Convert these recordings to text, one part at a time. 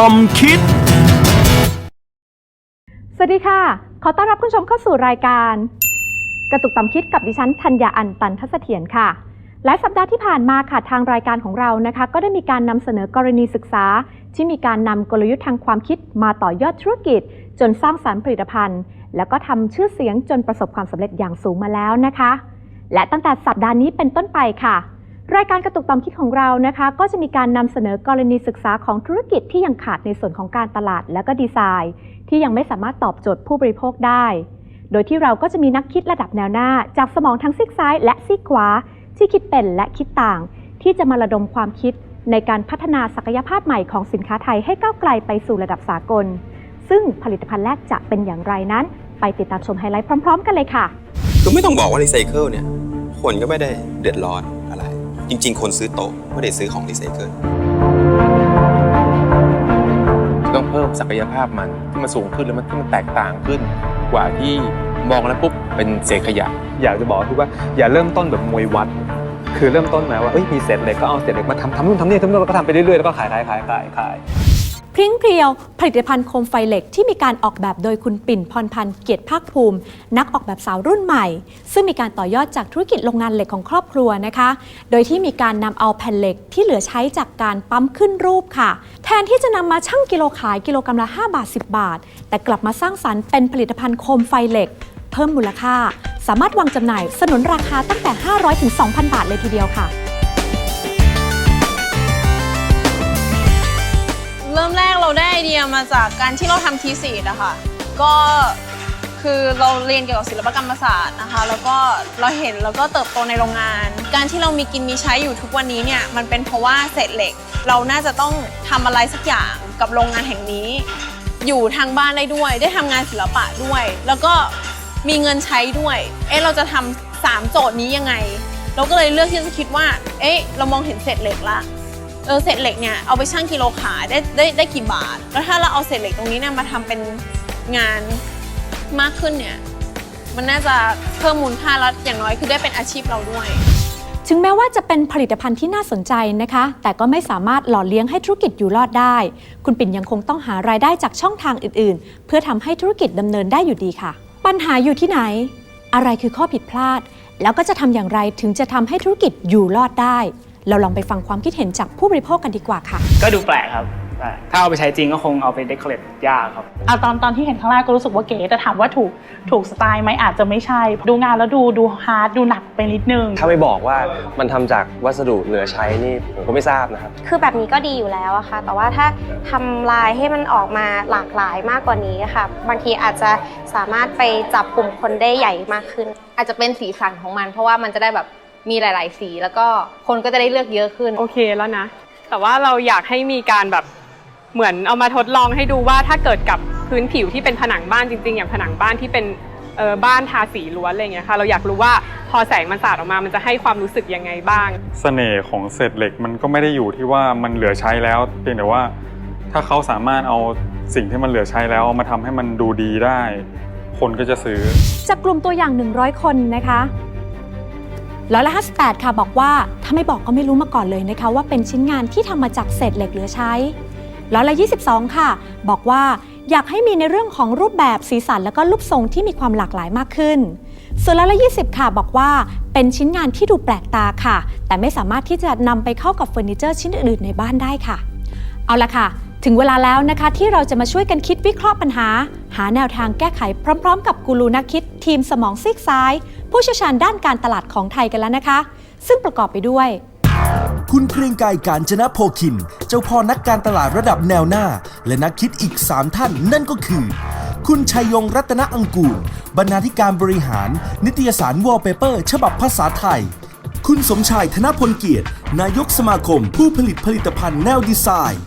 ต่อมคิด สวัสดีค่ะ ขอต้อนรับคุณผู้ชมเข้าสู่รายการ กระตุกต่อมคิดกับดิฉันธัญญาอันตันทเสถียรค่ะหลายสัปดาห์ที่ผ่านมาค่ะทางรายการของเรานะคะ ก็ได้มีการนำเสนอกรณีศึกษา ที่มีการนำกลยุทธ์ทางความคิดมาต่อยอดธุรกิจ จนสร้างสารรค์ผลิตภัณฑ์ แล้วก็ทำชื่อเสียงจนประสบความสำเร็จอย่างสูงมาแล้วนะคะ และตั้งแต่สัปดาห์นี้เป็นต้นไปค่ะ รายการกระตุกต่อมคิดของเรานะคะ ก็จะมีการนำเสนอกรณีศึกษาของธุรกิจที่ยังขาดในส่วนของการตลาดและก็ดีไซน์ ที่ยังไม่สามารถตอบโจทย์ผู้บริโภคได้ โดยที่เราก็จะมีนักคิดระดับแนวหน้า จากสมองทั้งซีกซ้ายและซีกขวา ที่คิดเป็นและคิดต่าง ที่จะมาระดมความคิดในการพัฒนาศักยภาพใหม่ของสินค้าไทยให้ก้าวไกลไปสู่ระดับสากล ซึ่งผลิตภัณฑ์แรกจะเป็นอย่างไรนั้น ไปติดตามชมไฮไลท์พร้อม ๆ กันเลยค่ะคือไม่ต้องบอกว่ารีไซเคิลเนี่ยคนก็ไม่ได้เดือดร้อน จริง ๆ คนซื้อโต๊ะไม่ได้ซื้อของรีไซเคิลต้องเพิ่มศักยภาพมันที่มันสูงขึ้นแล้วมันที่มันแตกต่างขึ้น กว่าที่มองแล้วปุ๊บเป็นเศษขยะ อยากจะบอกคือว่าอย่าเริ่มต้นแบบมวยวัด คือเริ่มต้นมาว่าเอ้ยมีเศษเหล็กก็เอาเศษเหล็กมาทำทำนู่นทำนี่ทำนู่นแล้วก็ทำไปเรื่อยๆแล้วก็ขายขายขายขายขาย พริ้งเพรียว ผลิตภัณฑ์โคมไฟเหล็กที่มีการออกแบบโดยคุณปิ่นพรพันธ์เกียรติภาคภูมิ นักออกแบบสาวรุ่นใหม่ ซึ่งมีการต่อยอดจากธุรกิจโรงงานเหล็กของครอบครัวนะคะ โดยที่มีการนำเอาแผ่นเหล็กที่เหลือใช้จากการปั๊มขึ้นรูปค่ะ แทนที่จะนำมาชั่งกิโลขายกิโลกรัมละ 5 บาท 10 บาท แต่กลับมาสร้างสรรค์เป็นผลิตภัณฑ์โคมไฟเหล็ก เพิ่มมูลค่า สามารถวางจำหน่ายสนุนราคาตั้งแต่ 500ถึง2,000 บาทเลยทีเดียวค่ะ เริ่มแรกเราได้ไอเดียมาจากการที่เราทำทีสีดอะค่ะก็คือเราเรียนเกี่ยวกับศิลปกรรมศาสตร์นะคะ แล้วก็เราเห็นแล้วก็เติบโตในโรงงาน การที่เรามีกินมีใช้อยู่ทุกวันนี้เนี่ยมันเป็นเพราะว่าเศษเหล็ก เราน่าจะต้องทำอะไรสักอย่างกับโรงงานแห่งนี้ อยู่ทางบ้านได้ด้วย ได้ทำงานศิลปะด้วย แล้วก็มีเงินใช้ด้วย เอ๊ะเราจะทำสามโจทย์นี้ยังไง เราก็เลยเลือกที่จะคิดว่า เอ๊ะเรามองเห็นเศษเหล็กละ เออเศษเหล็กเนี่ยเอาไปชั่งกิโลขายได้ได้ได้กี่บาท แล้วถ้าเราเอาเศษเหล็กตรงนี้เนี่ยมาทำเป็นงานมากขึ้นเนี่ยมันน่าจะเพิ่มมูลค่าแล้วอย่างน้อยคือได้เป็นอาชีพเราด้วย ถึงแม้ว่าจะเป็นผลิตภัณฑ์ที่น่าสนใจนะคะ แต่ก็ไม่สามารถหล่อเลี้ยงให้ธุรกิจอยู่รอดได้ คุณปิ่นยังคงต้องหารายได้จากช่องทางอื่น ๆ เพื่อทำให้ธุรกิจดำเนินได้อยู่ดีค่ะ ปัญหาอยู่ที่ไหน อะไรคือข้อผิดพลาด แล้วก็จะทำอย่างไรถึงจะทำให้ธุรกิจอยู่รอดได้ เราลองไปฟังความคิดเห็นจากผู้บริโภคกันดีกว่าค่ะ ก็ดูแปลกครับแปลกถ้าเอาไปใช้จริงก็คงเอาไปเดคอเรทยากครับอะตอนตอนที่เห็นครั้งแรกก็รู้สึกว่าเก๋แต่ถามว่าถูกถูกสไตล์ไหมอาจจะไม่ใช่ ดูงานแล้วดูดูฮาร์ดดูหนักไปนิดนึง ถ้าไม่บอกว่ามันทำจากวัสดุเหลือใช้นี่ผมก็ไม่ทราบนะครับ คือแบบนี้ก็ดีอยู่แล้วอะค่ะ แต่ว่าถ้าทำลายให้มันออกมาหลากหลายมากกว่านี้ค่ะ บางทีอาจจะสามารถไปจับกลุ่มคนได้ใหญ่มากขึ้น อาจจะเป็นสีสันของมัน เพราะว่ามันจะได้แบบ มีหลาย ๆ สี แล้วก็คนก็จะได้เลือกเยอะขึ้น โอเคแล้วนะ แต่ว่าเราอยากให้มีการแบบเหมือนเอามาทดลองให้ดูว่าถ้าเกิดกับพื้นผิวที่เป็นผนังบ้านจริง ๆ อย่างผนังบ้านที่เป็นเอ่อบ้านทาสีล้วนอะไรอย่างเงี้ยค่ะเราอยากรู้ว่าพอแสงมันสาดออกมามันจะให้ความรู้สึกยังไงบ้าง เสน่ห์ของเศษเหล็กมันก็ไม่ได้อยู่ที่ว่ามันเหลือใช้แล้วเพียงแต่ว่า ถ้าเขาสามารถเอาสิ่งที่มันเหลือใช้แล้วเอามาทำให้มันดูดีได้ คนก็จะซื้อ จากกลุ่มตัวอย่าง 100 คนนะคะ ร้อยละ58 ค่ะบอกว่าถ้าไม่บอกก็ไม่รู้มาก่อนเลยนะคะ ว่าเป็นชิ้นงานที่ทำมาจากเศษเหล็กเหลือใช้ร้อยละ22 ค่ะ บอกว่าอยากให้มีในเรื่องของรูปแบบสีสันแล้วก็รูปทรงที่มีความหลากหลายมากขึ้น ส่วนร้อยละ20 ค่ะ บอกว่าเป็นชิ้นงานที่ดูแปลกตาค่ะ แต่ไม่สามารถที่จะนำไปเข้ากับเฟอร์นิเจอร์ชิ้นอื่นๆในบ้านได้ค่ะ เอาละค่ะ ถึงเวลาแล้วนะคะ ที่เราจะมาช่วยกันคิดวิเคราะห์ปัญหา หาแนวทางแก้ไขพร้อม ๆ กับกูรูนักคิด ทีมสมองซีกซ้าย ผู้เชี่ยวชาญด้านการตลาดของไทยกันแล้วนะคะ ซึ่งประกอบไปด้วย คุณเกรียงไกรการจนะโพคิน เจ้าพ่อนักการตลาดระดับแนวหน้า และนักคิดอีก 3 ท่านนั่นก็คือ คุณชัยยงรัตนอังกูล บรรณาธิการบริหาร นิตยสารวอลเปเปอร์ ฉบับภาษาไทย คุณสมชายธนพลเกียรติ นายกสมาคม ผู้ผลิตผลิตภัณฑ์แนวดีไซน์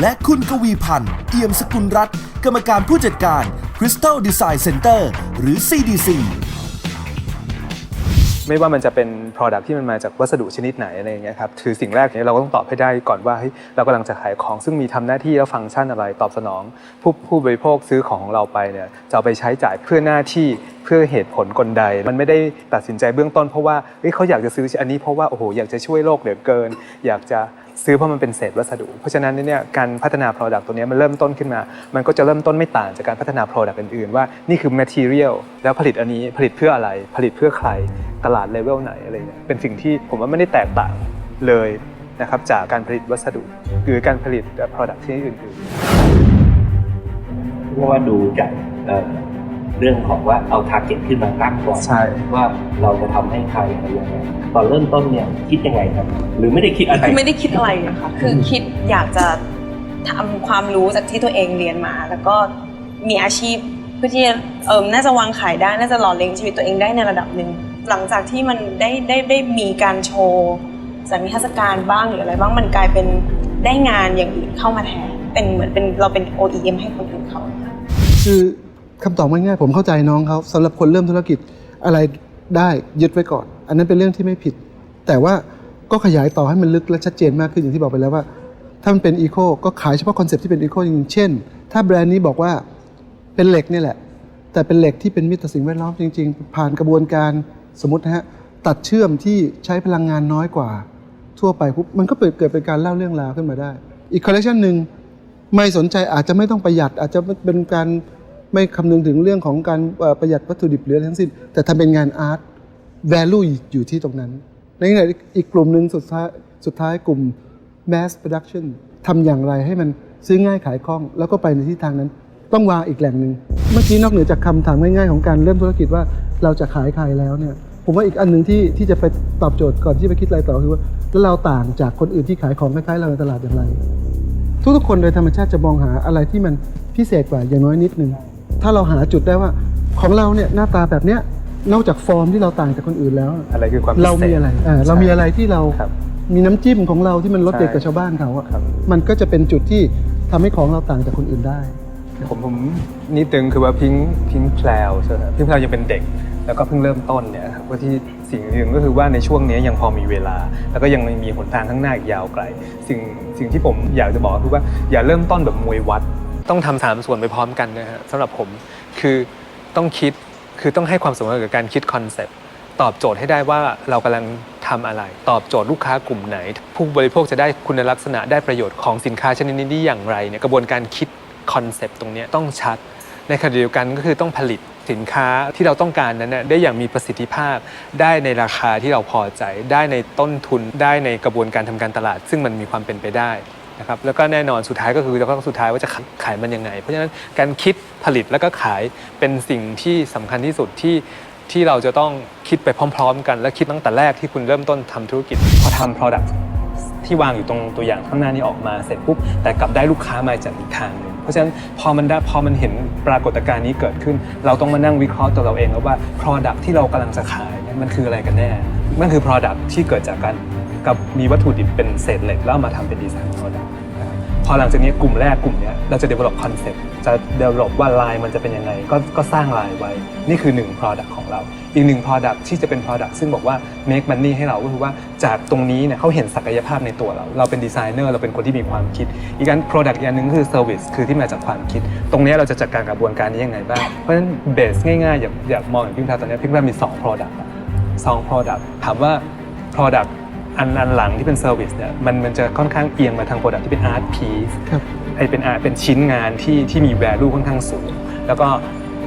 และคุณกวีพันธ์เอี่ยมสกุลรัตน์กรรมการผู้จัดการ Crystal Design Center หรือ CDC ไม่ว่ามันจะเป็น Product ที่มันมาจากวัสดุชนิดไหนอะไรอย่างเงี้ยครับคือสิ่งแรกเนี่ยเราก็ต้องตอบให้ได้ก่อนว่าเฮ้ยเรากำลังจะขายของซึ่งมีทำหน้าที่และฟังก์ชันอะไรตอบสนอง ผู้ผู้บริโภคซื้อของของเราไปเนี่ยจะเอาไปใช้จ่ายเพื่อหน้าที่เพื่อเหตุผลกลใด มันไม่ได้ตัดสินใจเบื้องต้นเพราะว่าเฮ้ยเขาอยากจะซื้ออันนี้เพราะว่าโอ้โหอยากจะช่วยโลกเหลือเกิน อยากจะ ซื้อเพราะมันเป็นเศษวัสดุ เพราะฉะนั้นเนี่ยการพัฒนา Product ตัวนี้มันเริ่มต้นขึ้นมา มันก็จะเริ่มต้นไม่ต่างจากการพัฒนา Product อื่นๆ ว่านี่คือ Material แล้วผลิตอันนี้ผลิตเพื่ออะไร ผลิตเพื่อใครตลาดเลเวลไหนอะไรเงี้ยเป็นสิ่งที่ผมว่าไม่ได้แตกต่างเลยนะครับจากการผลิตวัสดุ หรือการผลิต Product ที่อื่นๆเพราะว่าดูจาก เอ่อเรื่องของว่าเอาทาร์เก็ตขึ้นมาตั้งก่อนใช่ว่าเราจะทำให้ใครอะไรยังไงตอนเริ่มต้นเนี่ยคิดยังไงครับ หรือไม่ได้คิดอะไรไม่ได้คิดอะไรอะค่ะคือคิดอยากจะทำความรู้จากที่ตัวเองเรียนมา แล้วก็มีอาชีพเพื่อที่จะเออน่าจะวางขายได้น่าจะหล่อเลี้ยงชีวิตตัวเองได้ในระดับหนึ่งหลังจากที่มันได้ได้ได้มีการโชว์สามีเทศกาลบ้างหรืออะไรบ้างมันกลายเป็นได้งานอย่างอื่นเข้ามาแทนเป็นเหมือนเป็นเราเป็น OEM ให้คนอื่นเขาคือ คำตอบง่ายๆผมเข้าใจน้องเขาสำหรับคนเริ่มธุรกิจอะไรได้ยึดไว้ก่อน อันนั้นเป็นเรื่องที่ไม่ผิด แต่ว่าก็ขยายต่อให้มันลึกและชัดเจนมากขึ้นอย่างที่บอกไปแล้วว่า ถ้ามันเป็นอีโคก็ขายเฉพาะคอนเซ็ปต์ที่เป็นอีโคจริงๆเช่น ถ้าแบรนด์นี้บอกว่าเป็นเหล็กนี่แหละ แต่เป็นเหล็กที่เป็นมิตรต่อสิ่งแวดล้อมจริง ๆ ผ่านกระบวนการสมมตินะฮะตัดเชื่อมที่ใช้พลังงานน้อยกว่า ทั่วไปปุ๊บมันก็เปิดเกิดเป็นการเล่าเรื่องราวขึ้นมาได้ อีกคอลเลคชันหนึ่งไม่สนใจอาจจะไม่ต้องประหยัดอาจจะเป็นการ ไม่คำนึงถึงเรื่องของการประหยัดวัตถุดิบหรืออะไรทั้งสิ้น แต่ทำเป็นงานอาร์ต value อยู่ที่ตรงนั้น ในขณะอีกกลุ่มหนึ่งสุดท้ายสุดท้ายกลุ่ม mass production ทำอย่างไรให้มันซื้อง่ายขายคล่อง แล้วก็ไปในทิศทางนั้น ต้องวางอีกแหล่งหนึ่งเมื่อกี้นอกเหนือจากคำถามง่ายๆของการเริ่มธุรกิจว่าเราจะขายใครแล้วเนี่ยผมว่าอีกอันหนึ่งที่ที่จะไปตอบโจทย์ก่อนที่ไปคิดอะไรต่อคือว่าแล้วเราต่างจากคนอื่นที่ขายของคล้ายๆเราในตลาดอย่างไร ทุกๆคนโดยธรรมชาติจะมองหาอะไรที่มันพิเศษกว่าอย่างน้อยนิดนึง ถ้าเราหาจุดได้ว่า ของเราเนี่ยหน้าตาแบบเนี้ยนอกจากฟอร์มที่เราต่างจากคนอื่นแล้ว อะไรคือความพิเศษเรามีอะไรเออเรามีอะไรที่เราครับ มีน้ำจิ้มของเราที่มันรสเด็ดใช่กับชาวบ้านเขาอะมันก็จะเป็นจุดที่ทำให้ของเราต่างจากคนอื่นได้ ผมผมนิดนึงคือว่าพิงพิงแพลวใช่ไหมพิงแพลวยังเป็นเด็ก แล้วก็เพิ่งเริ่มต้นเนี่ยครับว่าที่สิ่งหนึ่งก็คือว่าในช่วงนี้ยังพอมีเวลา แล้วก็ยังมีหนทางข้างหน้าอีกยาวไกล สิ่งสิ่งที่ผมอยากจะบอกก็คือว่าอย่าเริ่มต้นแบบมวยวัด ต้องทำสามส่วนไปพร้อมกันนะฮะสำหรับผมคือต้องคิดคือต้องให้ความสำคัญกับการคิดคอนเซปต์ตอบโจทย์ให้ได้ว่าเรากำลังทำอะไร ตอบโจทย์ลูกค้ากลุ่มไหน ผู้บริโภคจะได้คุณลักษณะได้ประโยชน์ของสินค้าชนิดนี้ได้อย่างไรเนี่ยกระบวนการคิดคอนเซปต์ตรงเนี้ยต้องชัด ในขณะเดียวกันก็คือต้องผลิตสินค้าที่เราต้องการนั้นนะได้อย่างมีประสิทธิภาพ ได้ในราคาที่เราพอใจ ได้ในต้นทุน ได้ในกระบวนการทำการตลาด ซึ่งมันมีความเป็นไปได้ นะครับแล้วก็แน่นอนสุดท้ายก็คือเราก็ต้องสุดท้ายว่าจะขายมันยังไง เพราะฉะนั้นการคิดผลิตแล้วก็ขายเป็นสิ่งที่สำคัญที่สุดที่ที่เราจะต้องคิดไปพร้อม ๆ กัน และคิดตั้งแต่แรกที่คุณเริ่มต้นทำธุรกิจพอทำ product ที่วางอยู่ตรงตัวอย่างข้างหน้านี้ออกมาเสร็จปุ๊บแต่กลับได้ลูกค้ามาจากอีกทางหนึ่งเพราะฉะนั้นพอมันได้พอมันเห็นปรากฏการณ์นี้เกิดขึ้น เราต้องมานั่งวิเคราะห์ตัวเราเองแล้วว่า product ที่เรากำลังจะขายเนี่ยมันคืออะไรกันแน่มันคือ product ที่เกิดจากการ กับมีวัตถุดิบเป็นเศษเหล็กแล้วเอามาทำเป็นดีไซน์ product นะครับพอหลังจากนี้กลุ่มแรกกลุ่มเนี้ยเราจะ develop concept จะ develop ว่าลายมันจะเป็นยังไงก็ก็สร้างลายไว้ นี่คือหนึ่ง product ของเรา อีกหนึ่ง product ที่จะเป็น product ซึ่งบอกว่า make money ให้เราก็คือว่าจากตรงนี้เนี่ยเขาเห็นศักยภาพในตัวเรา เราเป็นดีไซเนอร์เราเป็นคนที่มีความคิด อีกอัน product อีกอันหนึงคือ service คือที่มาจากความคิด ตรงเนี้ยเราจะจัดการกระบวนการนี้ยังไงบ้างเพราะฉะนั้นเบสง่ายๆอย่าอย่ามองอย่างพิมพ์ตาตอนเนี้ยพิมพ์ตามี 2 product อะสอง product ถามว่า product อันอันหลังที่เป็น service เนี่ยมันมันจะค่อนข้างเอียงมาทาง product ที่เป็น art piece ครับ ไอเป็นอาเป็นชิ้นงานที่ที่มี value ค่อนข้างสูง แล้วก็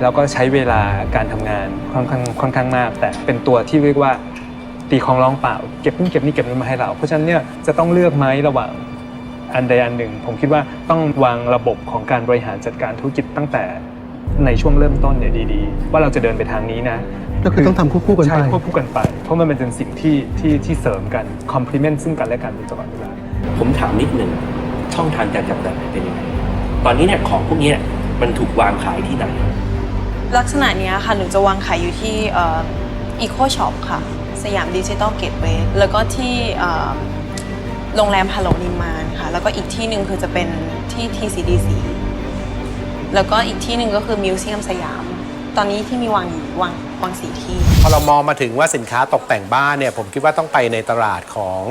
แล้วก็ใช้เวลาการทำงานค่อนข้างค่อนข้างมาก แต่เป็นตัวที่เรียกว่าตีของร้องเปล่า เก็บนู่นเก็บนี่เก็บนั่นมาให้เรา เพราะฉะนั้นเนี่ยจะต้องเลือกไหมระหว่างอันใดอันหนึ่ง ผมคิดว่าต้องวางระบบของการบริหารจัดการธุรกิจตั้งแต่ ในช่วงเริ่มต้นเนี่ยดีๆ ว่าเราจะเดินไปทางนี้นะก็คือต้องทำควบคู่กันไปใช่ควบคู่กันไป เพราะมันเป็นสิ่งที่ที่ที่เสริมกัน complement ซึ่งกันและกันอยู่ตลอดเวลาผมถามนิดหนึ่งช่องทางการจำหน่ายเป็นยังไงตอนนี้เนี่ยของพวกเนี้ยมันถูกวางขายที่ไหน ลักษณะเนี้ยค่ะหนูจะวางขายอยู่ที่อีโคช็อปค่ะ สยามดิจิตอลเกตเวย์แล้วก็ที่เอ่อโรงแรมฮัลโหลนิมมานค่ะ แล้วก็อีกที่หนึ่งคือจะเป็นที่ TCDC แล้วก็อีกที่หนึ่งก็คือมิวเซียมสยาม ตอนนี้ที่มีวางอยู่วางวางสี่ที่ พอเรามองมาถึงว่าสินค้าตกแต่งบ้านเนี่ยผมคิดว่าต้องไปในตลาดของ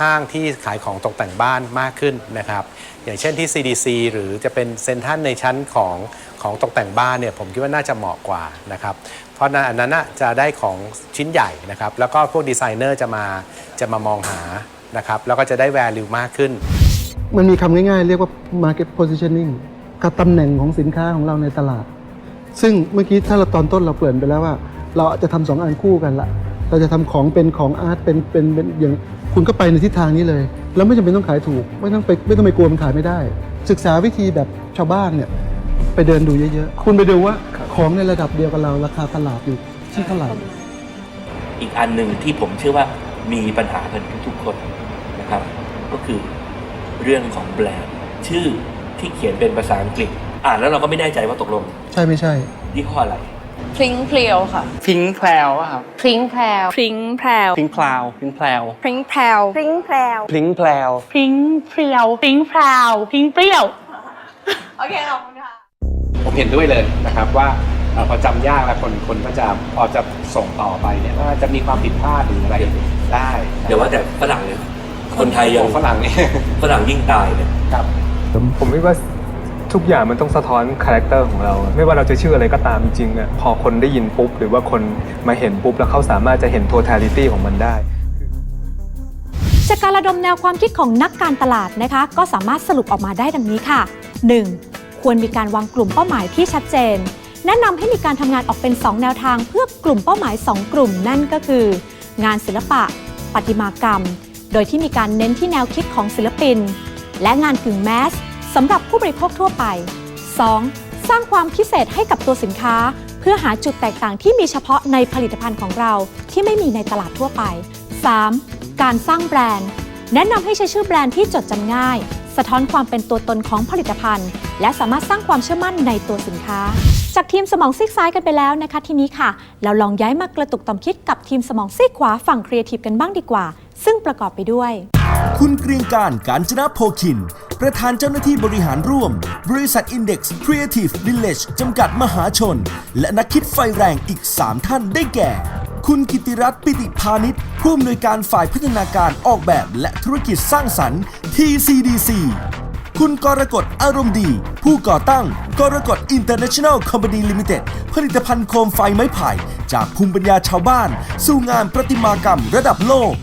ห้างที่ขายของตกแต่งบ้านมากขึ้นนะครับ อย่างเช่นที่ CDC หรือจะเป็นเซ็นทรัลในชั้นของของตกแต่งบ้านเนี่ยผมคิดว่าน่าจะเหมาะกว่านะครับ เพราะอันนั้นน่ะจะได้ของชิ้นใหญ่นะครับ แล้วก็พวกดีไซเนอร์จะมาจะมามองหานะครับ แล้วก็จะได้ value มากขึ้น มันมีคำง่ายๆ เรียกว่า market positioning กับตำแหน่งของสินค้าของเราในตลาด ซึ่งเมื่อกี้ถ้าเราตอนต้นเราเกริ่ยนไปแล้วว่า เราจะทำสองอันคู่กันละเราจะทำของเป็นของอาร์ตเป็นเป็นเป็นอย่างคุณก็ไปในทิศทางนี้เลย แล้วไม่จำเป็นต้องขายถูก ไม่ต้องไปไม่ต้องไปกลัวมันขายไม่ได้ ศึกษาวิธีแบบชาวบ้านเนี่ยไปเดินดูเยอะๆ คุณไปดูว่าของในระดับเดียวกับเราราคาตลาดอยู่ที่เท่าไหร่ อีกอันหนึ่งที่ผมเชื่อว่ามีปัญหากันทุกๆคนนะครับ ก็คือเรื่องของแบรนด์ชื่อ ที่เขียนเป็นภาษาอังกฤษ อ่านแล้วเราก็ไม่แน่ใจว่าตกลงใช่ไม่ใช่ ยี่ห้ออะไร พริ้งเพลียวค่ะพิงแพลวอะครับพริ้งแพรวพริ้งแพรวพิงพลาวพิงแพลวพริ้งแพรวพริ้งแพรวพลิงแพลวพิงเพรียวพิงพราวพิงเปรี้ยว โอเคขอบคุณค่ะ ผมเห็นด้วยเลยนะครับว่าเอ่อพอจำยากแล้วคนคนก็จะพอจะส่งต่อไปเนี่ยว่าจะมีความผิดพลาดหรืออะไรได้เดี๋ยวว่าแต่ฝรั่งเนี่ยคนไทยยังโอ้ฝรั่งเนี่ย ฝรั่งยิ่งตายเลยครับ ผมผมคิดว่าทุกอย่างมันต้องสะท้อนคาแรคเตอร์ของเราไม่ว่าเราจะชื่ออะไรก็ตามจริงอะพอคนได้ยินปุ๊บ หรือว่าคนมาเห็นปุ๊บ แล้วเขาสามารถจะเห็น totality ของมันได้ จากการระดมแนวความคิดของนักการตลาดนะคะ ก็สามารถสรุปออกมาได้ดังนี้ค่ะ 1. ควรมีการวางกลุ่มเป้าหมายที่ชัดเจน แนะนำให้มีการทำงานออกเป็น 2 แนวทางเพื่อกลุ่มเป้าหมาย 2 กลุ่มนั่นก็คือ งานศิลปะประติมากรรม โดยที่มีการเน้นที่แนวคิดของศิลปิน และงานกึ่งแมสสำหรับผู้บริโภคทั่วไป 2. สร้างความพิเศษให้กับตัวสินค้า เพื่อหาจุดแตกต่างที่มีเฉพาะในผลิตภัณฑ์ของเราที่ไม่มีในตลาดทั่วไป 3. การสร้างแบรนด์ แนะนำให้ใช้ชื่อแบรนด์ที่จดจำง่าย สะท้อนความเป็นตัวตนของผลิตภัณฑ์ และสามารถสร้างความเชื่อมั่นในตัวสินค้า จากทีมสมองซีกซ้ายกันไปแล้วนะคะ ทีนี้ค่ะ เราลองย้ายมากระตุกต่อมคิดกับทีมสมองซีกขวาฝั่งครีเอทีฟกันบ้างดีกว่า ซึ่งประกอบไปด้วย คุณเกรียงการการจนะโพคิน ประธานเจ้าหน้าที่บริหารร่วม บริษัท Index Creative Village จำกัดมหาชน และนักคิดไฟแรงอีก 3 ท่านได้แก่ คุณกิติรัตน์ปิติพาณิชย์ผู้อำนวยการฝ่ายพัฒนาการออกแบบและธุรกิจสร้างสรรค์ TCDC คุณกรกฎอารมณ์ดี ผู้ก่อตั้งกรกฎ International Company Limited ผลิตภัณฑ์โคมไฟไม้ไผ่ จากภูมิปัญญาชาวบ้าน สู่งานประติมากรรมระดับโลก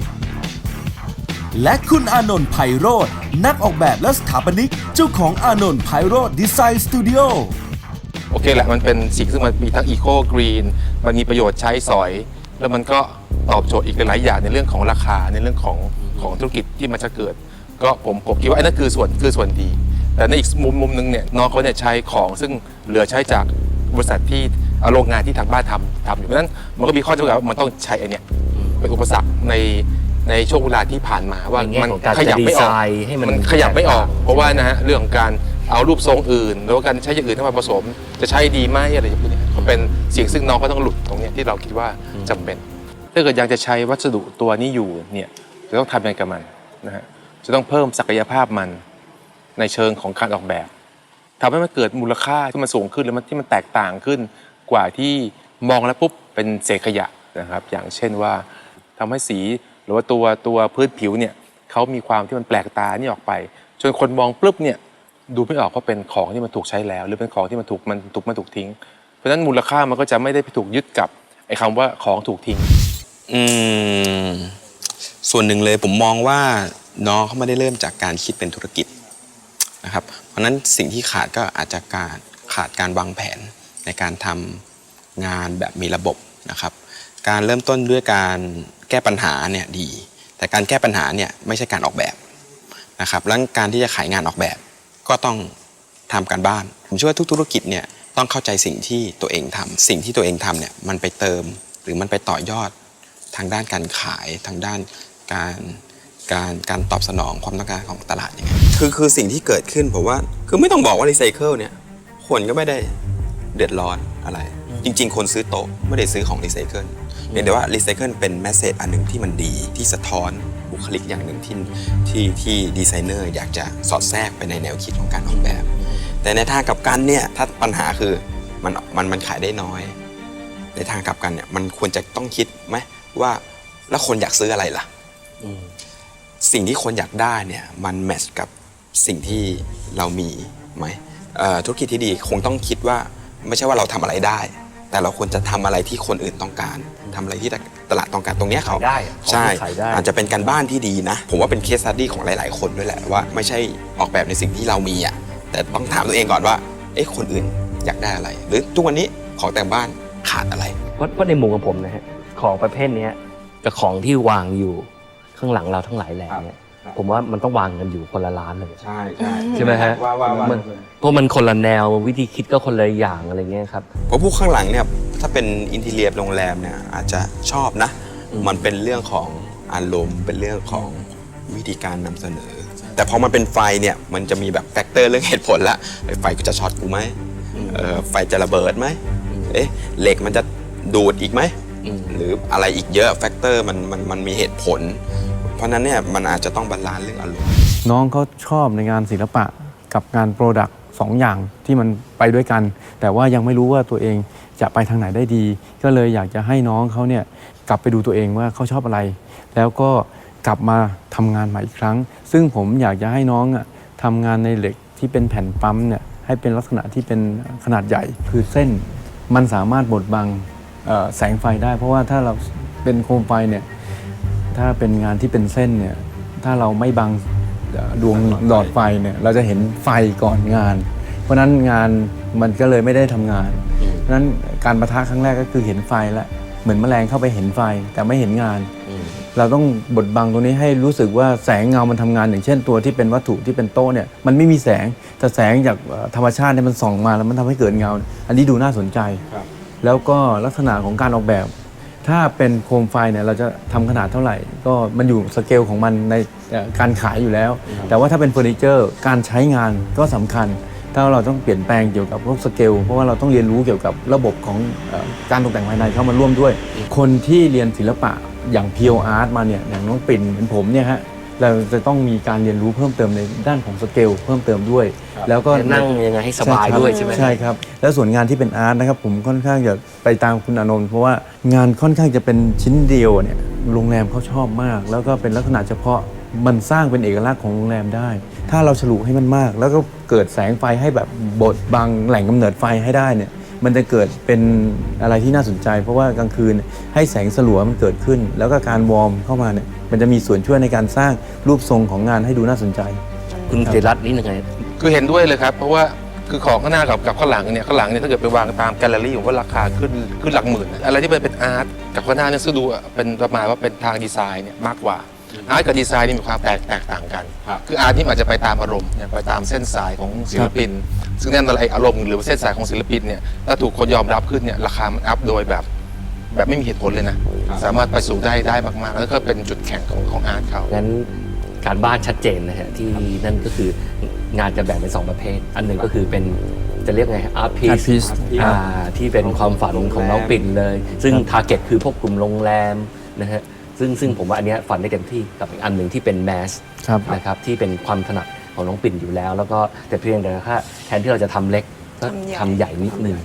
และคุณอานนท์ไพโรธนักออกแบบและสถาปนิก เจ้าของอานนท์ไพโรธดีไซน์สตูดิโอโอเคแหละมันเป็นสิ่งซึ่งมันมีทั้งอีโคกรีนมันมีประโยชน์ใช้สอย แล้วมันก็ตอบโจทย์อีกหลายๆอย่างในเรื่องของราคาในเรื่องของของธุรกิจที่มันจะเกิด ก็ผมผมคิดว่าไอ้นั่นคือส่วนคือส่วนดี แต่ในอีกมุมมุมหนึงเนี่ยน้องเขาเนี่ยใช้ของซึ่งเหลือใช้จากบริษัทที่อาโรงงานที่ทางบ้านทำทำอยู่เพราะฉะนั้นมันก็มีข้อจำกัดว่ามันต้องใช้ไอ้เนี่ยเป็นอุปสรรคใน ในช่วงเวลาที่ผ่านมาว่าในแง่มันของการขยับไม่ออกจะดีไซน์ให้มัน ขยับไม่ออก เพราะว่านะฮะเรื่องของการเอารูปทรงอื่น หรือว่าการใช้อย่างอื่นเข้ามาผสม จะใช้ดีไหมอะไรอย่างเงี้ยก็เป็นสิ่งซึ่งน้องก็ต้องหลุดตรงเนี้ยที่เราคิดว่าจำเป็น ถ้าเกิดอยากจะใช้วัสดุตัวนี้อยู่เนี่ยจะต้องทำยังไงกับมันนะฮะจะต้องเพิ่มศักยภาพมันในเชิงของการออกแบบ ทำให้มันเกิดมูลค่าที่มันสูงขึ้นหรือมันที่มันแตกต่างขึ้น กว่าที่มองแล้วปุ๊บเป็นเศษขยะนะครับ อย่างเช่นว่าทำให้สี หรือว่าตัวตัวพื้นผิวเนี่ยเขามีความที่มันแปลกตานี่ออกไปจนคนมองปุ๊บเนี่ยดูไม่ออกว่าเป็นของที่มันถูกใช้แล้ว หรือเป็นของที่มันถูกมันถูกมันถูกทิ้ง เพราะฉะนั้นมูลค่ามันก็จะไม่ได้ไปถูกยึดกับไอ้คำว่าของถูกทิ้ง อืมส่วนหนึ่งเลยผมมองว่าน้องเขาไม่ได้เริ่มจากการคิดเป็นธุรกิจนะครับ เพราะฉะนั้นสิ่งที่ขาดก็อาจจะการขาดการวางแผนในการทำงานแบบมีระบบนะครับ การเริ่มต้นด้วยการแก้ปัญหาเนี่ยดี แต่การแก้ปัญหาเนี่ยไม่ใช่การออกแบบนะครับแล้วการที่จะขายงานออกแบบ ก็ต้องทำการบ้าน ผมเชื่อว่าทุกธุรกิจเนี่ยต้องเข้าใจสิ่งที่ตัวเองทำสิ่งที่ตัวเองทำเนี่ยมันไปเติมหรือมันไปต่อยอดทางด้านการขายทางด้านการการการตอบสนองความต้องการของตลาดยังไงคือคือสิ่งที่เกิดขึ้นผมว่าคือไม่ต้องบอกว่ารีไซเคิลเนี่ยคนก็ไม่ได้เดือดร้อนอะไร จริง ๆ คนซื้อโต๊ะไม่ได้ซื้อของรีไซเคิล เพียงแต่ว่ารีไซเคิลเป็นแมสเซจอันหนึ่งที่มันดีที่สะท้อนบุคลิกอย่างหนึ่งที่ที่ที่ดีไซเนอร์อยากจะสอดแทรกไปในแนวคิดของการออกแบบ แต่ในทางกลับกันเนี่ยถ้าปัญหาคือมันมันมันขายได้น้อย ในทางกลับกันเนี่ยมันควรจะต้องคิดไหมว่าแล้วคนอยากซื้ออะไรล่ะสิ่งที่คนอยากได้เนี่ยมันแมทช์กับสิ่งที่เรามีไหมธุรกิจที่ดีคงต้องคิดว่าไม่ใช่ว่าเราทำอะไรได้ แต่เราควรจะทำอะไรที่คนอื่นต้องการทำอะไรที่ตลาดต้องการตรงเนี้ยเขาขายได้ของใช่ที่ขายได้ อาจจะเป็นการบ้านที่ดีนะ ผมว่าเป็นเคส e ั t ดี้ของหลาย ๆ คนด้วยแหละว่าไม่ใช่ออกแบบในสิ่งที่เรามีอะแต่ต้องถามตัวเองก่อนว่า เอ๊ะคนอื่นอยากได้อะไร หรือทุกวันนี้ของแต่งบ้านขาดอะไร เพราะเพราะในมุมของผมนะฮะของประเภทเนี้ยกับของที่วางอยู่ข้างหลังเราทั้งหลายแหล่เนี่ย ผมว่ามันต้องวางกันอยู่คนละล้านเลย ใช่ใช่ใช่ไหมฮะ ว่าว่าว่า มันเพราะมันคนละแนววิธีคิดก็คนละอย่างอะไรเงี้ยครับ เพราะพวกข้างหลังเนี่ยถ้าเป็นอินทีเรียโรงแรมเนี่ยอาจจะชอบนะมันเป็นเรื่องของอารมณ์เป็นเรื่องของวิธีการนำเสนอ แต่พอมันเป็นไฟเนี่ยมันจะมีแบบแฟกเตอร์เรื่องเหตุผลละเอ้ยไฟก็จะช็อตกูไหมเออไฟจะระเบิดไหมเอ๊ะเหล็กมันจะดูดอีกไหมหรืออะไรอีกเยอะแฟกเตอร์มันมันมันมีเหตุผล เพราะนั้นเนี่ยมันอาจจะต้องบาลานซ์เรื่องอารมณ์น้องเขาชอบในงานศิลปะกับงานโปรดักต์สองอย่างที่มันไปด้วยกัน แต่ว่ายังไม่รู้ว่าตัวเองจะไปทางไหนได้ดี ก็เลยอยากจะให้น้องเขาเนี่ยกลับไปดูตัวเองว่าเขาชอบอะไร แล้วก็กลับมาทำงานใหม่อีกครั้ง ซึ่งผมอยากจะให้น้องอะทำงานในเหล็กที่เป็นแผ่นปั๊มเนี่ยให้เป็นลักษณะที่เป็นขนาดใหญ่ คือเส้นมันสามารถบดบังแสงไฟได้ เพราะว่าถ้าเราเป็นโคมไฟเนี่ย ถ้าเป็นงานที่เป็นเส้นเนี่ยถ้าเราไม่บังเอ่อดวงหลอดไฟเนี่ยเราจะเห็นไฟก่อนงาน เพราะฉะนั้นงานมันก็เลยไม่ได้ทำงานเพราะฉะนั้นการประทะครั้งแรกก็คือเห็นไฟแล้วเหมือนแมลงเข้าไปเห็นไฟแต่ไม่เห็นงาน เราต้องบดบังตรงนี้ให้รู้สึกว่าแสงเงามันทำงานอย่างเช่นตัวที่เป็นวัตถุที่เป็นโต๊ะเนี่ยมันไม่มีแสงแต่แสงจากเอ่อธรรมชาติเนี่ยมันส่องมาแล้วมันทำให้เกิดเงา อันนี้ดูน่าสนใจ แล้วก็ลักษณะของการออกแบบ ถ้าเป็นโคมไฟเนี่ยเราจะทำขนาดเท่าไหร่ ก็มันอยู่สเกลของมันในเอ่อการขายอยู่แล้ว แต่ว่าถ้าเป็นเฟอร์นิเจอร์การใช้งานก็สำคัญ ถ้าเราต้องเปลี่ยนแปลงเกี่ยวกับพวกสเกลเพราะว่าเราต้องเรียนรู้เกี่ยวกับระบบของเอ่อการตกแต่งภายในเข้ามาร่วมด้วย คนที่เรียนศิลปะอย่างเพียวอาร์ตมาเนี่ยอย่างน้องปิ่นเหมือนผมเนี่ยฮะ เราจะต้องมีการเรียนรู้เพิ่มเติมในด้านของสเกลเพิ่มเติมด้วย แล้วก็จะนั่งยังไงให้สบายครับด้วยใช่ไหมใช่ครับ แล้วส่วนงานที่เป็นอาร์ตนะครับผมค่อนข้างจะไปตามคุณอานนท์เพราะว่างานค่อนข้างจะเป็นชิ้นเดียวเนี่ยโรงแรมเขาชอบมาก แล้วก็เป็นลักษณะเฉพาะมันสร้างเป็นเอกลักษณ์ของโรงแรมได้ ถ้าเราฉลุให้มันมาก แล้วก็เกิดแสงไฟให้แบบบดบังแหล่งกำเนิดไฟให้ได้เนี่ยมันจะเกิดเป็นอะไรที่น่าสนใจ เพราะว่ากลางคืนให้แสงสลัวมันเกิดขึ้น แล้วก็การวอร์มเข้ามาเนี่ย มันจะมีส่วนช่วยในการสร้างรูปทรงของงานให้ดูน่าสนใจ คุณเจรัตน์นี่ยังไง คือเห็นด้วยเลยครับ เพราะว่าคือของข้างหน้ากับกับข้างหลังเนี่ยข้างหลังเนี่ยถ้าเกิดไปวางตามแกลเลอรี่ผมว่าราคาขึ้นขึ้นหลักหมื่นนะอะไรที่เป็นเป็นอาร์ตกับข้างหน้าเนี่ยซึ่งดูเป็นประมาณว่าเป็นทางดีไซน์เนี่ยมากกว่าอาร์ตกับดีไซน์นี่มีความแตกแตกต่างกัน คืออาร์ตนี่อาจจะไปตามอารมณ์เนี่ยไปตามเส้นสายของศิลปิน ซึ่งแน่นอนไอ้อารมณ์หรือว่าเส้นสายของศิลปินเนี่ยถ้าถูกคนยอมรับขึ้นเนี่ยราคามันอัพโดยแบบ แบบไม่มีเหตุผลเลยนะ สามารถไปสู่ได้ได้มากๆ แล้วก็เป็นจุดแข็งของของอาร์ตเขา งั้นการบ้านชัดเจนนะฮะที่นั่นก็คืองานจะแบ่งเป็นสองประเภท อันหนึ่งก็คือเป็นจะเรียกไงอาร์ตพี Art piece อ่าที่เป็นความฝันของน้องปิ่นเลย ซึ่งทาร์เก็ตคือพวกกลุ่มโรงแรมนะฮะซึ่งซึ่งผมว่าอันเนี้ยฝันได้เต็มที่กับอีกอันหนึ่งที่เป็นแมส ครับ นะครับที่เป็นความถนัดของน้องปิ่นอยู่แล้ว แล้วก็แต่เพียงแต่ว่าแทนที่เราจะทำเล็กก็ทำใหญ่นิดนึง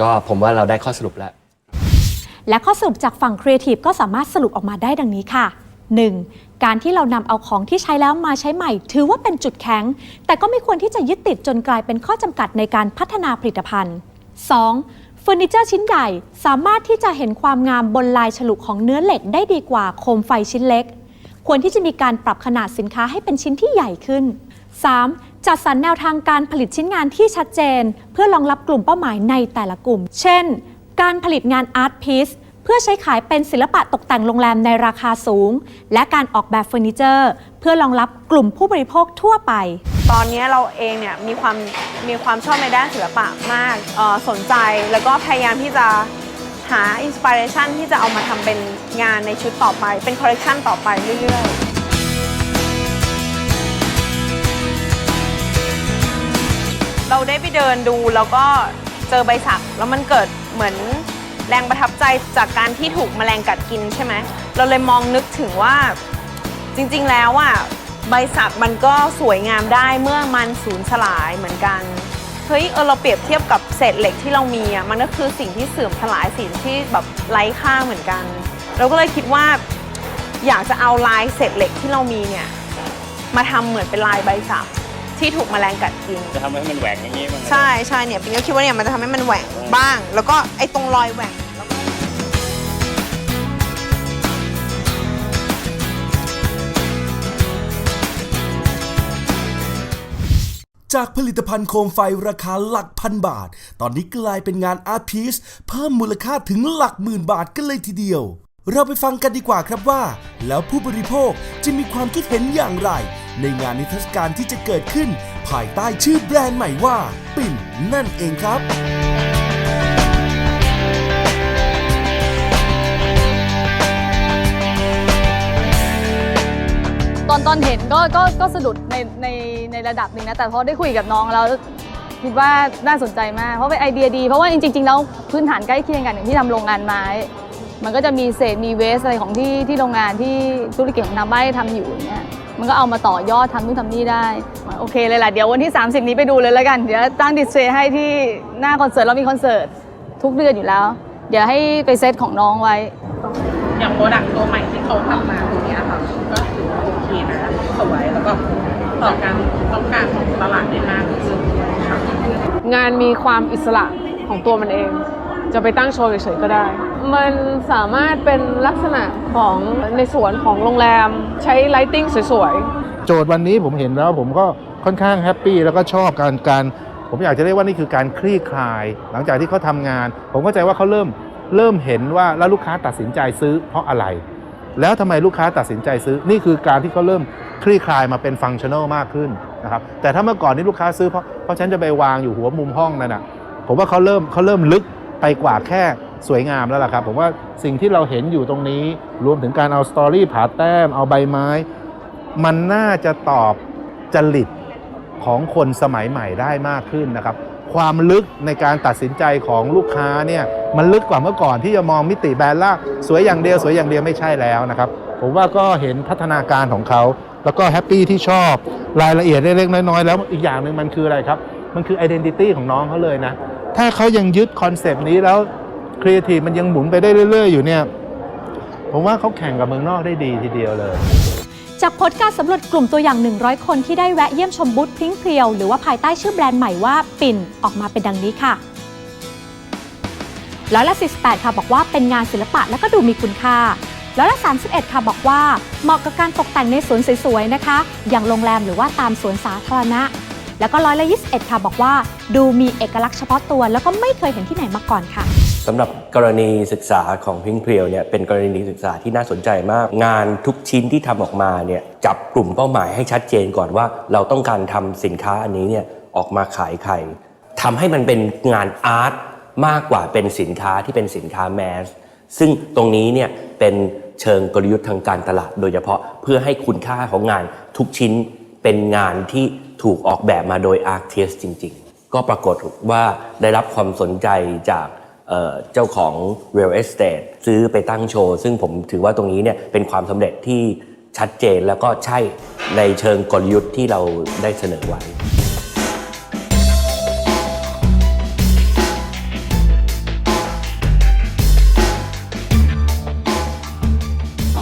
ก็ผมว่าเราได้ข้อสรุปแล้ว และข้อสรุปจากฝั่งครีเอทีฟก็สามารถสรุปออกมาได้ดังนี้ค่ะ 1. การที่เรานำเอาของที่ใช้แล้วมาใช้ใหม่ ถือว่าเป็นจุดแข็ง แต่ก็ไม่ควรที่จะยึดติดจนกลายเป็นข้อจำกัดในการพัฒนาผลิตภัณฑ์ 2. เฟอร์นิเจอร์ชิ้นใหญ่สามารถที่จะเห็นความงามบนลายฉลุของเนื้อเหล็กได้ดีกว่าโคมไฟชิ้นเล็ก ควรที่จะมีการปรับขนาดสินค้าให้เป็นชิ้นที่ใหญ่ขึ้น 3. จัดสรรแนวทางการผลิตชิ้นงานที่ชัดเจน เพื่อรองรับกลุ่มเป้าหมายในแต่ละกลุ่ม เช่น การผลิตงานอาร์ตพีซเพื่อใช้ขายเป็นศิลปะตกแต่งโรงแรมในราคาสูง และการออกแบบเฟอร์นิเจอร์ เพื่อรองรับกลุ่มผู้บริโภคทั่วไป ตอนนี้เราเองเนี่ยมีความมีความชอบในด้านศิลปะมากออสนใจแล้วก็พยายามที่จะหาอินสปิเรชันที่จะเอามาทำเป็นงานในชุดต่อไป เป็นคอลเลกชันต่อไปเรื่อยๆเราได้ไปเดินดูแล้วก็เจอใบสักแล้วมันเกิด เหมือนแรงประทับใจจากการที่ถูกแมลงกัดกินใช่ไหม เราเลยมองนึกถึงว่าจริงๆแล้วอะใบสักมันก็สวยงามได้เมื่อมันสูญสลายเหมือนกัน เฮ้ยเออเราเปรียบเทียบกับเศษเหล็กที่เรามีอะมันก็คือสิ่งที่เสื่อมสลายสิ่งที่แบบไร้ค่าเหมือนกัน เราก็เลยคิดว่าอยากจะเอาลายเศษเหล็กที่เรามีเนี่ยมาทำเหมือนเป็นลายใบสัก ที่ถูกแมลงกัดกิน จะทำให้มันแหวกอย่างนี้มั้ง ใช่ใช่เนี่ยปิงก็คิดว่าเนี่ยมันจะทำให้มันแหว่งบ้าง แล้วก็ไอ้ตรงรอยแหว่งจากผลิตภัณฑ์โคมไฟราคาหลักพันบาท ตอนนี้กลายเป็นงานอาร์ตพีซเพิ่มมูลค่าถึงหลักหมื่นบาทกันเลยทีเดียว เราไปฟังกันดีกว่าครับว่า แล้วผู้บริโภคจะมีความคิดเห็นอย่างไร ในงานนิทรรศการที่จะเกิดขึ้น ภายใต้ชื่อแบรนด์ใหม่ว่า ปิ่นนั่นเองครับตอนตอนเห็นก็ก็ก็สะดุดในในในระดับหนึ่งนะ แต่พอได้คุยกับน้องแล้วคิดว่าน่าสนใจมาก เพราะเป็นไอเดียดี เพราะว่าจริงๆแล้วพื้นฐานใกล้เคียงกันอย่างที่ทำโรงงานไม้ มันก็จะมีเศษมีเวสอะไรของที่ที่โรงงานที่ธุรกิจของทางบ้านทำอยู่อย่างเงี้ย มันก็เอามาต่อยอดทำนู่นทำนี่ได้ โอเคเลยแหละเดี๋ยววันที่ 30 นี้ไปดูเลยแล้วกัน เดี๋ยวตั้งดิสเพลย์ให้ที่หน้าคอนเสิร์ตเรามีคอนเสิร์ตทุกเดือนอยู่แล้ว เดี๋ยวให้ไปเซตของน้องไว้ อย่างโปรดักต์ตัวใหม่ที่เขาทำมาตรงเนี้ยค่ะก็ถือว่าโอเคนะสวยแล้วก็ตอบการต้องการของตลาดได้มากขึ้นค่ะงานมีความอิสระของตัวมันเอง จะไปตั้งโชว์เฉยๆก็ได้ มันสามารถเป็นลักษณะของในสวนของโรงแรมใช้ไลติ้งสวยๆ โจทย์วันนี้ผมเห็นแล้วผมก็ค่อนข้างแฮปปี้แล้วก็ชอบการการ ผมอยากจะเรียกว่านี่คือการคลี่คลาย หลังจากที่เขาทำงาน ผมเข้าใจว่าเขาเริ่มเริ่มเห็นว่าแล้วลูกค้าตัดสินใจซื้อเพราะอะไร แล้วทำไมลูกค้าตัดสินใจซื้อนี่คือการที่เขาเริ่มคลี่คลายมาเป็นฟังชั่นอลมากขึ้นนะครับแต่ถ้าเมื่อก่อนนี่ลูกค้าซื้อเพราะเพราะฉันจะไปวางอยู่หัวมุมห้องนั่นน่ะผมว่าเขาเริ่มเขาเริ่มลึกไปกว่าแค่ สวยงามแล้วล่ะครับ ผมว่าสิ่งที่เราเห็นอยู่ตรงนี้ รวมถึงการเอาสตอรี่ผาแต้ม เอาใบไม้ มันน่าจะตอบจริตของคนสมัยใหม่ได้มากขึ้นนะครับ ความลึกในการตัดสินใจของลูกค้าเนี่ยมันลึกกว่าเมื่อก่อนที่จะมองมิติแบรนด์ล่าสวยอย่างเดียวสวยอย่างเดียวไม่ใช่แล้วนะครับผมว่าก็เห็นพัฒนาการของเขาแล้วก็แฮปปี้ที่ชอบรายละเอียดเล็กๆน้อยๆแล้วอีกอย่างหนึ่งมันคืออะไรครับ มันคือ identity ของน้องเขาเลยนะ ถ้าเขายังยึดคอนเซปต์นี้แล้ว ครีเอทีฟมันยังหมุนไปได้เรื่อยๆ อยู่เนี่ย ผมว่าเขาแข่งกับเมืองนอกได้ดีทีเดียวเลย จากผลการสำรวจกลุ่มตัวอย่าง 100 คนที่ได้แวะเยี่ยมชมบูธพริ้งเพรียว หรือว่าภายใต้ชื่อแบรนด์ใหม่ว่าปิ่นออกมาเป็นดังนี้ค่ะร้อยละ48 ค่ะบอกว่าเป็นงานศิลปะและก็ดูมีคุณค่าร้อยละ31 ค่ะบอกว่าเหมาะกับการตกแต่งในสวนสวยๆนะคะ อย่างโรงแรมหรือว่าตามสวนสาธารณะ แล้วก็ร้อยละ21 ค่ะบอกว่า ดูมีเอกลักษณ์เฉพาะตัว แล้วก็ไม่เคยเห็นที่ไหนมาก่อนค่ะ สำหรับกรณีศึกษาของพิงเพียวเนี่ยเป็นกรณีศึกษาที่น่าสนใจมาก งานทุกชิ้นที่ทำออกมาเนี่ยจับกลุ่มเป้าหมายให้ชัดเจนก่อนว่า เราต้องการทำสินค้าอันนี้เนี่ยออกมาขายใครทำให้มันเป็นงานอาร์ตมากกว่าเป็นสินค้าที่เป็นสินค้าแมสซึ่งตรงนี้เนี่ยเป็นเชิงกลยุทธ์ทางการตลาด โดยเฉพาะเพื่อให้คุณค่าของงานทุกชิ้นเป็นงานที่ถูกออกแบบมาโดยอาร์ติสจริง ๆ ก็ปรากฏว่าได้รับความสนใจจาก เจ้าของ real estate ซื้อไปตั้งโชว์ ซึ่งผมถือว่าตรงนี้เนี่ยเป็นความสำเร็จที่ชัดเจนแล้วก็ใช่ในเชิงกลยุทธ์ที่เราได้เสนอไว้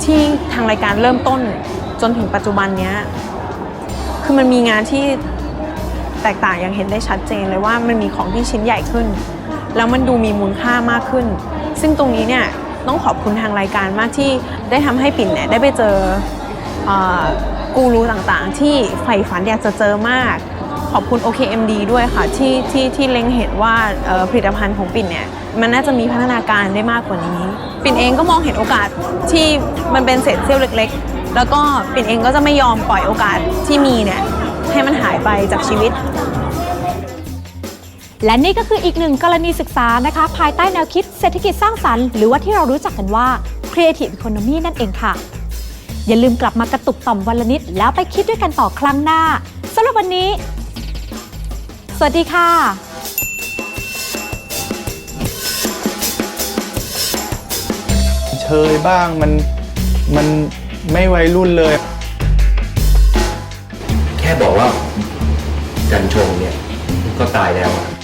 ที่ทางรายการเริ่มต้นจนถึงปัจจุบันเนี้ยคือมันมีงานที่แตกต่างอย่างเห็นได้ชัดเจนเลยว่ามันมีของที่ชิ้นใหญ่ขึ้น แล้วมันดูมีมูลค่ามากขึ้น ซึ่งตรงนี้เนี่ยต้องขอบคุณทางรายการมากที่ได้ทำให้ปิ่นเนี่ยได้ไปเจอกูรูต่างๆ ที่ใฝ่ฝันอยากจะเจอมาก ขอบคุณ OKMD ด้วยค่ะที่ที่ที่เล็งเห็นว่าผลิตภัณฑ์ของปิ่นเนี่ยมันน่าจะมีพัฒนาการได้มากกว่านี้ ปิ่นเองก็มองเห็นโอกาสที่มันเป็นเศษเสี้ยวเล็ก ๆ แล้วก็ปิ่นเองก็จะไม่ยอมปล่อยโอกาสที่มีเนี่ยให้มันหายไปจากชีวิต และนี่ก็คืออีกหนึ่งกรณีศึกษานะคะ ภายใต้แนวคิดเศรษฐกิจสร้างสรรค์ หรือว่าที่เรารู้จักกันว่า Creative Economy นั่นเองค่ะ อย่าลืมกลับมากระตุกต่อมวันละนิด แล้วไปคิดด้วยกันต่อครั้งหน้าสำหรับวันนี้ สวัสดีค่ะเชยบ้างมันมันไม่วัยรุ่นเลย แค่บอกว่ากัญชงเนี่ยก็ตายแล้วอะ